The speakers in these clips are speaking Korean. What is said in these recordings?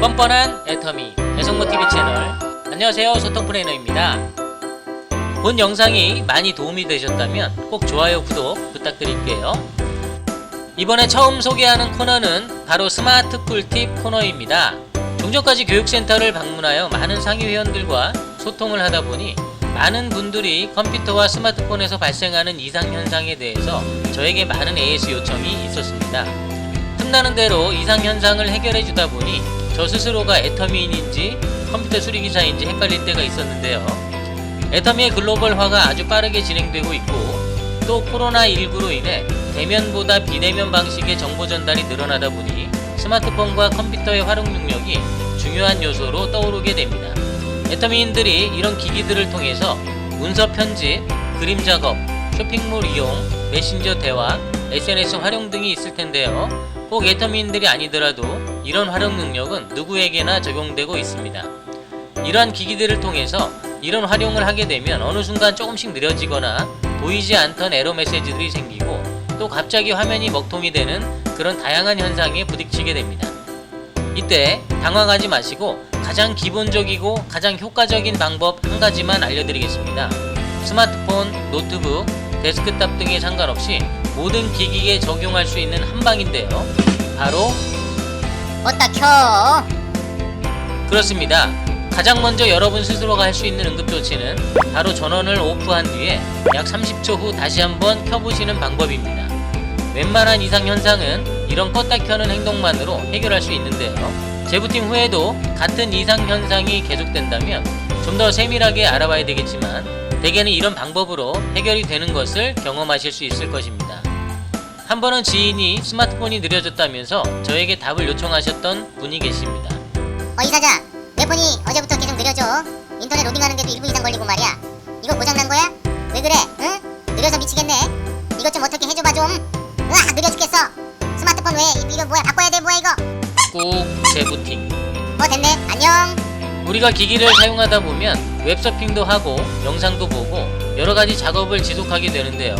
뻔뻔한 애터미 애성모TV 채널. 안녕하세요. 소통 플래너입니다. 본 영상이 많이 도움이 되셨다면 꼭 좋아요 구독 부탁드릴게요. 이번에 처음 소개하는 코너는 바로 스마트 꿀팁 코너입니다. 종전까지 교육센터를 방문하여 많은 상위 회원들과 소통을 하다 보니 많은 분들이 컴퓨터와 스마트폰에서 발생하는 이상 현상에 대해서 저에게 많은 AS 요청이 있었습니다. 틈나는 대로 이상 현상을 해결해 주다 보니 저 스스로가 애터미인인지 컴퓨터 수리기사인지 헷갈릴 때가 있었는데요. 애터미의 글로벌화가 아주 빠르게 진행되고 있고 또 코로나19로 인해 대면보다 비대면 방식의 정보 전달이 늘어나다 보니 스마트폰과 컴퓨터의 활용 능력이 중요한 요소로 떠오르게 됩니다. 애터미인들이 이런 기기들을 통해서 문서 편집, 그림 작업, 쇼핑몰 이용, 메신저 대화, SNS 활용 등이 있을 텐데요. 꼭 애터미인들이 아니더라도 이런 활용 능력은 누구에게나 적용되고 있습니다. 이러한 기기들을 통해서 이런 활용을 하게 되면 어느 순간 조금씩 느려지거나 보이지 않던 에러 메시지들이 생기고 또 갑자기 화면이 먹통이 되는 그런 다양한 현상에 부딪히게 됩니다. 이때 당황하지 마시고 가장 기본적이고 가장 효과적인 방법 한 가지만 알려드리겠습니다. 스마트폰, 노트북, 데스크탑 등에 상관없이 모든 기기에 적용할 수 있는 한방인데요. 바로 어따 켜. 그렇습니다. 가장 먼저 여러분 스스로가 할 수 있는 응급조치는 바로 전원을 오프한 뒤에 약 30초 후 다시 한번 켜보시는 방법입니다. 웬만한 이상 현상은 이런 껐다 켜는 행동만으로 해결할 수 있는데요. 재부팅 후에도 같은 이상 현상이 계속된다면 좀 더 세밀하게 알아봐야 되겠지만 대개는 이런 방법으로 해결이 되는 것을 경험하실 수 있을 것입니다. 한 번은 지인이 스마트폰이 느려졌다면서 저에게 답을 요청하셨던 분이 계십니다. 어 이사장, 내 폰이 어제부터 계속 느려져. 인터넷 로딩하는 데도 1분 이상 걸리고 말이야. 이거 고장 난 거야? 왜 그래? 응? 느려서 미치겠네. 이것 좀 어떻게 해줘봐 좀. 으아 느려 죽겠어. 스마트폰 왜 이- 이거 뭐야? 바꿔야 돼 뭐야 이거? 꾹 재부팅. 어 됐네. 안녕. 우리가 기기를 사용하다 보면 웹서핑도 하고 영상도 보고 여러 가지 작업을 지속하게 되는데요.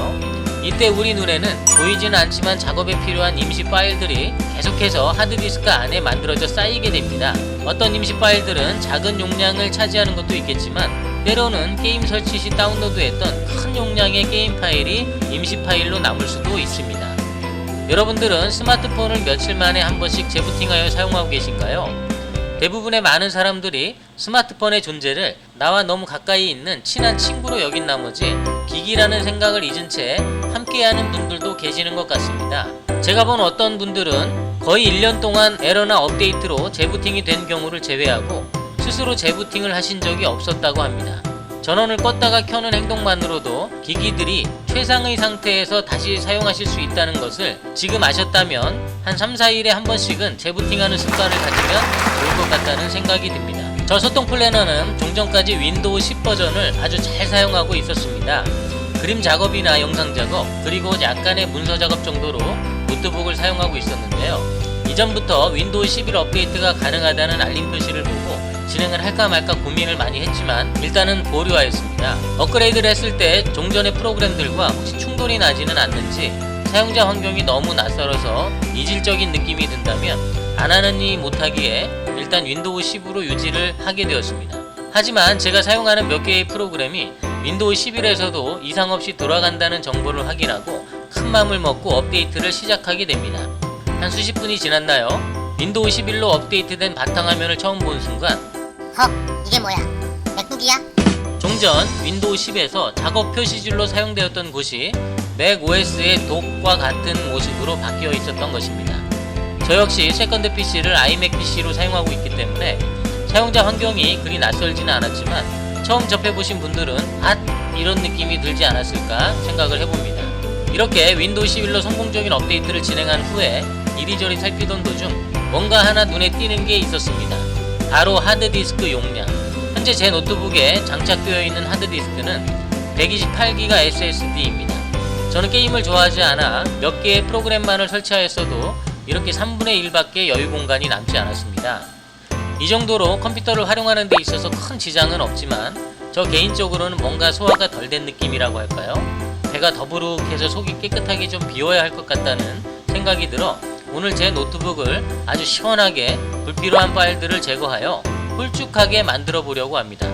이때 우리 눈에는 보이지는 않지만 작업에 필요한 임시 파일들이 계속해서 하드디스크 안에 만들어져 쌓이게 됩니다. 어떤 임시 파일들은 작은 용량을 차지하는 것도 있겠지만 때로는 게임 설치 시 다운로드했던 큰 용량의 게임 파일이 임시 파일로 남을 수도 있습니다. 여러분들은 스마트폰을 며칠 만에 한 번씩 재부팅하여 사용하고 계신가요? 대부분의 많은 사람들이 스마트폰의 존재를 나와 너무 가까이 있는 친한 친구로 여긴 나머지 기기라는 생각을 잊은 채 함께하는 분들도 계시는 것 같습니다. 제가 본 어떤 분들은 거의 1년 동안 에러나 업데이트로 재부팅이 된 경우를 제외하고 스스로 재부팅을 하신 적이 없었다고 합니다. 전원을 껐다가 켜는 행동만으로도 기기들이 최상의 상태에서 다시 사용하실 수 있다는 것을 지금 아셨다면 한 3, 4일에 한 번씩은 재부팅하는 습관을 가지면 좋을 것 같다는 생각이 듭니다. 저 소통 플래너는 종전까지 윈도우 10 버전을 아주 잘 사용하고 있었습니다. 그림 작업이나 영상 작업, 그리고 약간의 문서 작업 정도로 노트북을 사용하고 있었는데요. 이전부터 윈도우 11 업데이트가 가능하다는 알림 표시를 보고 진행을 할까 말까 고민을 많이 했지만 일단은 보류하였습니다. 업그레이드를 했을 때 종전의 프로그램들과 혹시 충돌이 나지는 않는지 사용자 환경이 너무 낯설어서 이질적인 느낌이 든다면 안 하느니 못하기에 일단 윈도우 10으로 유지를 하게 되었습니다. 하지만 제가 사용하는 몇 개의 프로그램이 윈도우 11에서도 이상 없이 돌아간다는 정보를 확인하고 큰 맘을 먹고 업데이트를 시작하게 됩니다. 한 수십 분이 지났나요? 윈도우 11로 업데이트된 바탕화면을 처음 본 순간 헉 이게 뭐야? 맥북이야? 종전 윈도우 10에서 작업 표시줄로 사용되었던 곳이 맥 OS의 독과 같은 모습으로 바뀌어 있었던 것입니다. 저 역시 세컨드 PC를 iMac PC로 사용하고 있기 때문에 사용자 환경이 그리 낯설지는 않았지만 처음 접해보신 분들은 앗 이런 느낌이 들지 않았을까 생각을 해봅니다. 이렇게 윈도우 11로 성공적인 업데이트를 진행한 후에 이리저리 살피던 도중 뭔가 하나 눈에 띄는 게 있었습니다. 바로 하드디스크 용량. 현재 제 노트북에 장착되어 있는 하드디스크는 128기가 SSD입니다. 저는 게임을 좋아하지 않아 몇 개의 프로그램만을 설치하였어도 이렇게 3분의 1밖에 여유 공간이 남지 않았습니다. 이 정도로 컴퓨터를 활용하는 데 있어서 큰 지장은 없지만 저 개인적으로는 뭔가 소화가 덜 된 느낌이라고 할까요? 배가 더부룩해서 속이 깨끗하게 좀 비워야 할 것 같다는 생각이 들어 오늘 제 노트북을 아주 시원하게 불필요한 파일들을 제거하여 홀쭉하게 만들어 보려고 합니다.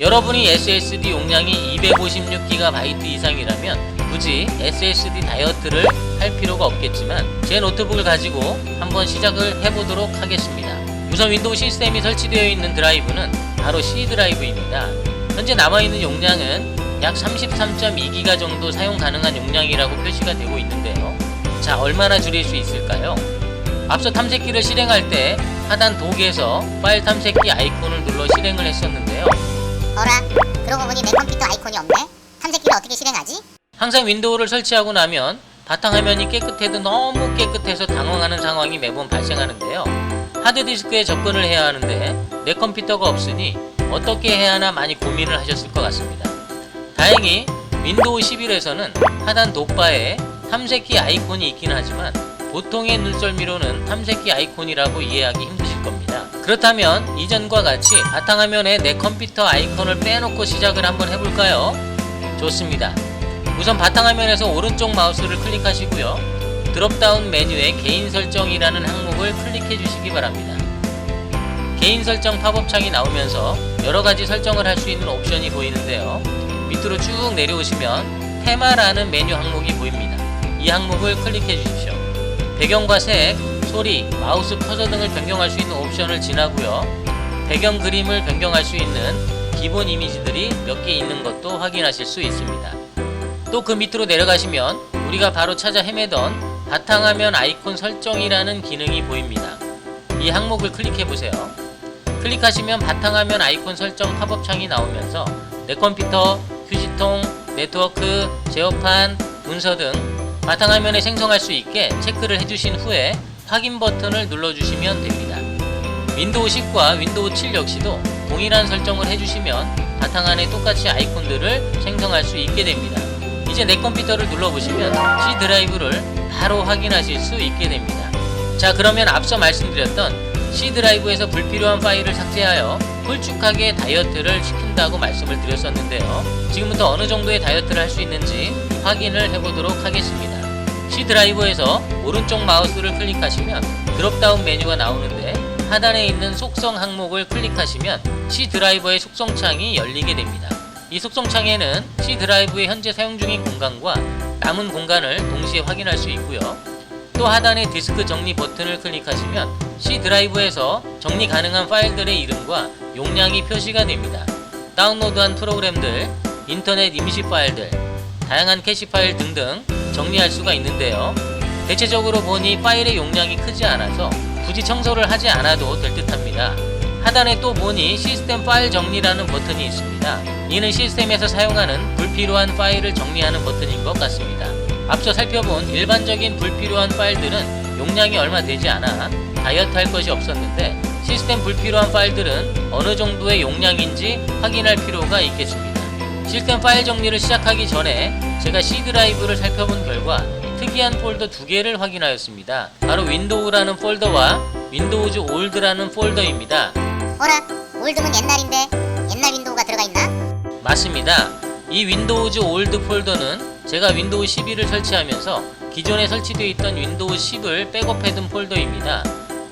여러분이 SSD 용량이 256GB 이상이라면 굳이 SSD 다이어트를 할 필요가 없겠지만 제 노트북을 가지고 한번 시작을 해보도록 하겠습니다. 우선 윈도우 시스템이 설치되어 있는 드라이브는 바로 C 드라이브입니다. 현재 남아있는 용량은 약 33.2기가 정도 사용 가능한 용량이라고 표시가 되고 있는데요. 자, 얼마나 줄일 수 있을까요? 앞서 탐색기를 실행할 때 하단 독에서 파일 탐색기 아이콘을 눌러 실행을 했었는데요. 어라? 그러고 보니 내 컴퓨터 아이콘이 없네? 탐색기를 어떻게 실행하지? 항상 윈도우를 설치하고 나면 바탕화면이 깨끗해도 너무 깨끗해서 당황하는 상황이 매번 발생하는데요. 하드디스크에 접근을 해야 하는데 내 컴퓨터가 없으니 어떻게 해야 하나 많이 고민을 하셨을 것 같습니다. 다행히 윈도우 11에서는 하단 독바에 탐색기 아이콘이 있긴 하지만 보통의 눈썰미로는 탐색기 아이콘이라고 이해하기 힘드 실 겁니다. 그렇다면 이전과 같이 바탕화면에 내 컴퓨터 아이콘을 빼놓고 시작을 한번 해볼까요? 좋습니다. 우선 바탕화면에서 오른쪽 마우스를 클릭하시고요. 드롭다운 메뉴에 개인 설정이라는 항목을 클릭해 주시기 바랍니다. 개인 설정 팝업 창이 나오면서 여러 가지 설정을 할 수 있는 옵션이 보이는데요. 밑으로 쭉 내려오시면 테마라는 메뉴 항목이 보입니다. 이 항목을 클릭해 주십시오. 배경과 색, 소리, 마우스 커서 등을 변경할 수 있는 옵션을 지나고요. 배경 그림을 변경할 수 있는 기본 이미지들이 몇 개 있는 것도 확인하실 수 있습니다. 또 그 밑으로 내려가시면 우리가 바로 찾아 헤매던 바탕화면 아이콘 설정이라는 기능이 보입니다. 이 항목을 클릭해 보세요. 클릭하시면 바탕화면 아이콘 설정 팝업 창이 나오면서 내 컴퓨터, 휴지통, 네트워크, 제어판, 문서 등 바탕화면에 생성할 수 있게 체크를 해주신 후에 확인 버튼을 눌러주시면 됩니다. 윈도우 10과 윈도우 7 역시도 동일한 설정을 해주시면 바탕 안에 똑같이 아이콘들을 생성할 수 있게 됩니다. 이제 내 컴퓨터를 눌러보시면 C 드라이브를 바로 확인하실 수 있게 됩니다. 자 그러면 앞서 말씀드렸던 C 드라이브에서 불필요한 파일을 삭제하여 홀쭉하게 다이어트를 시킨다고 말씀을 드렸었는데요. 지금부터 어느 정도의 다이어트를 할 수 있는지 확인을 해보도록 하겠습니다. C 드라이브에서 오른쪽 마우스를 클릭하시면 드롭다운 메뉴가 나오는데 하단에 있는 속성 항목을 클릭하시면 C 드라이버의 속성 창이 열리게 됩니다. 이 속성 창에는 C 드라이브의 현재 사용 중인 공간과 남은 공간을 동시에 확인할 수 있고요. 또 하단의 디스크 정리 버튼을 클릭하시면 C 드라이브에서 정리 가능한 파일들의 이름과 용량이 표시가 됩니다. 다운로드한 프로그램들, 인터넷 임시 파일들, 다양한 캐시 파일 등등 정리할 수가 있는데요. 대체적으로 보니 파일의 용량이 크지 않아서 굳이 청소를 하지 않아도 될 듯합니다. 하단에 또 보니 시스템 파일 정리라는 버튼이 있습니다. 이는 시스템에서 사용하는 불필요한 파일을 정리하는 버튼인 것 같습니다. 앞서 살펴본 일반적인 불필요한 파일들은 용량이 얼마 되지 않아 다이어트 할 것이 없었는데 시스템 불필요한 파일들은 어느 정도의 용량인지 확인할 필요가 있겠습니다. 시스템 파일 정리를 시작하기 전에 제가 C 드라이브를 살펴본 결과 특이한 폴더 두 개를 확인하였습니다. 바로 윈도우라는 폴더와 윈도우즈 올드라는 폴더입니다. 어라? 올드는 옛날인데 옛날 윈도우가 들어가 있나? 맞습니다. 이 윈도우즈 올드 폴더는 제가 윈도우 11을 설치하면서 기존에 설치되어 있던 윈도우 10을 백업해둔 폴더입니다.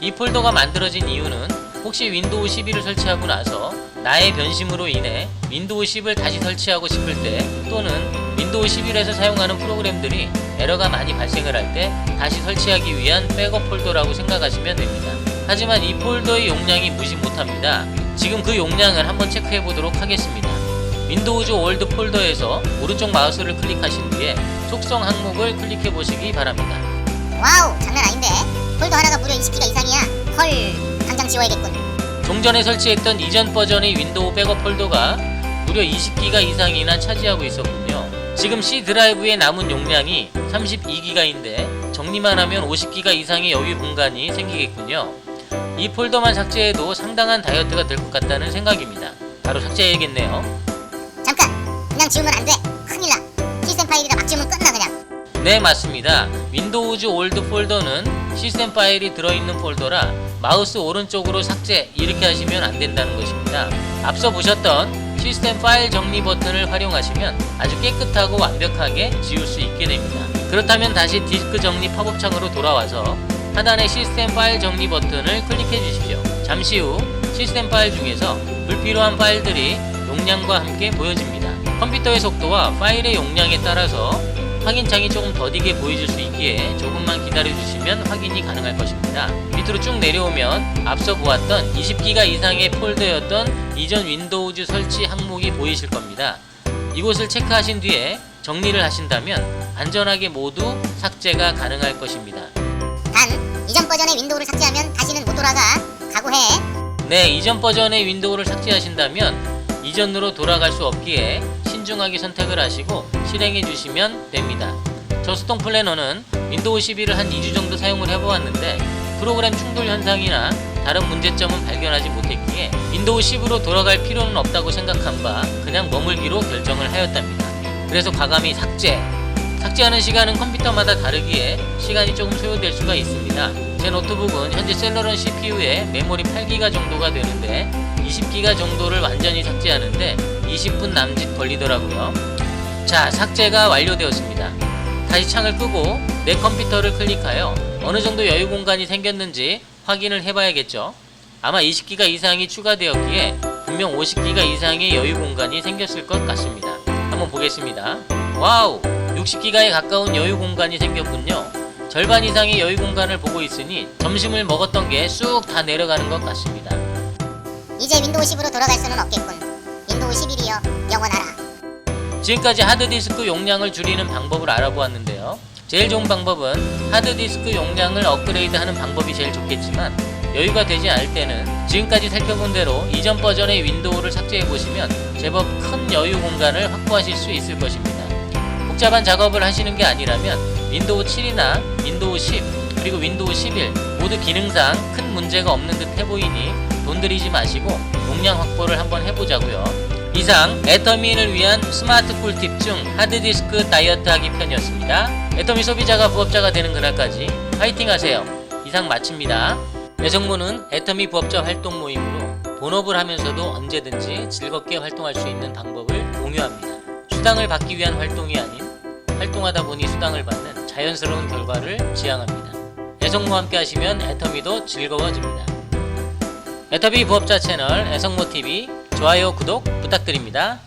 이 폴더가 만들어진 이유는 혹시 윈도우 11을 설치하고 나서 나의 변심으로 인해 윈도우 10을 다시 설치하고 싶을 때 또는 윈도우 11에서 사용하는 프로그램들이 에러가 많이 발생을 할 때 다시 설치하기 위한 백업 폴더라고 생각하시면 됩니다. 하지만 이 폴더의 용량이 무시 못합니다. 지금 그 용량을 한번 체크해 보도록 하겠습니다. 윈도우즈 올드 폴더에서 오른쪽 마우스를 클릭하신 뒤에 속성 항목을 클릭해 보시기 바랍니다. 와우 장난 아닌데 폴더 하나가 무려 20기가 이상이야 헐 당장 지워야겠군 종전에 설치했던 이전 버전의 윈도우 백업 폴더가 무려 20기가 이상이나 차지하고 있었군요. 지금 C 드라이브에 남은 용량이 32기가인데 정리만 하면 50기가 이상의 여유 공간이 생기겠군요. 이 폴더만 삭제해도 상당한 다이어트가 될 것 같다는 생각입니다. 바로 삭제해야겠네요. 잠깐 그냥 지우면 안 돼 큰일 나 시스템 파일이라 막 지우면 끝나 네 맞습니다 윈도우즈 올드 폴더는 시스템 파일이 들어있는 폴더라 마우스 오른쪽으로 삭제 이렇게 하시면 안 된다는 것입니다 앞서 보셨던 시스템 파일 정리 버튼을 활용하시면 아주 깨끗하고 완벽하게 지울 수 있게 됩니다 그렇다면 다시 디스크 정리 팝업 창으로 돌아와서 하단의 시스템 파일 정리 버튼을 클릭해 주십시오. 잠시 후 시스템 파일 중에서 불필요한 파일들이 용량과 함께 보여집니다. 컴퓨터의 속도와 파일의 용량에 따라서 확인창이 조금 더디게 보여질 수 있기에 조금만 기다려 주시면 확인이 가능할 것입니다. 밑으로 쭉 내려오면 앞서 보았던 20기가 이상의 폴더였던 이전 윈도우즈 설치 항목이 보이실 겁니다. 이곳을 체크하신 뒤에 정리를 하신다면 안전하게 모두 삭제가 가능할 것입니다. 단 이전 버전의 윈도우를 삭제하면 다시는 못 돌아가 각오해 네, 이전 버전의 윈도우를 삭제하신다면 이전으로 돌아갈 수 없기에 신중하게 선택을 하시고 실행해 주시면 됩니다. 저스통 플래너는 윈도우 11을 한 2주 정도 사용을 해보았는데 프로그램 충돌 현상이나 다른 문제점은 발견하지 못했기에 윈도우 10으로 돌아갈 필요는 없다고 생각한 바 그냥 머물기로 결정을 하였답니다. 그래서 과감히 삭제, 삭제하는 시간은 컴퓨터마다 다르기에 시간이 조금 소요될 수가 있습니다. 제 노트북은 현재 셀러런 CPU에 메모리 8기가 정도가 되는데 20기가 정도를 완전히 삭제하는데 20분 남짓 걸리더라고요. 자, 삭제가 완료되었습니다. 다시 창을 끄고 내 컴퓨터를 클릭하여 어느 정도 여유 공간이 생겼는지 확인을 해봐야겠죠. 아마 20기가 이상이 추가되었기에 분명 50기가 이상의 여유 공간이 생겼을 것 같습니다. 한번 보겠습니다. 와우! 60기가에 가까운 여유 공간이 생겼군요. 절반 이상의 여유 공간을 보고 있으니 점심을 먹었던 게 쑥 다 내려가는 것 같습니다. 이제 윈도우 10으로 돌아갈 수는 없겠군 윈도우 11이여 영원하라 지금까지 하드디스크 용량을 줄이는 방법을 알아보았는데요. 제일 좋은 방법은 하드디스크 용량을 업그레이드하는 방법이 제일 좋겠지만 여유가 되지 않을 때는 지금까지 살펴본 대로 이전 버전의 윈도우를 삭제해 보시면 제법 큰 여유 공간을 확보하실 수 있을 것입니다. 복잡한 작업을 하시는 게 아니라면 윈도우 7이나 윈도우 10 그리고 윈도우 11 모두 기능상 큰 문제가 없는 듯 해보이니 돈 들이지 마시고 용량 확보를 한번 해보자고요. 이상 애터미를 위한 스마트 꿀팁 중 하드디스크 다이어트 하기 편이었습니다. 애터미 소비자가 부업자가 되는 그날까지 파이팅 하세요. 이상 마칩니다. 여성모는 애터미 부업자 활동 모임으로 본업을 하면서도 언제든지 즐겁게 활동할 수 있는 방법을 공유합니다. 수당을 받기 위한 활동이 아닌 활동하다 보니 수당을 받는 자연스러운 결과를 지향합니다. 애성모와 함께 하시면 애터미도 즐거워집니다. 애터비 부업자 채널 애성모TV 좋아요 구독 부탁드립니다.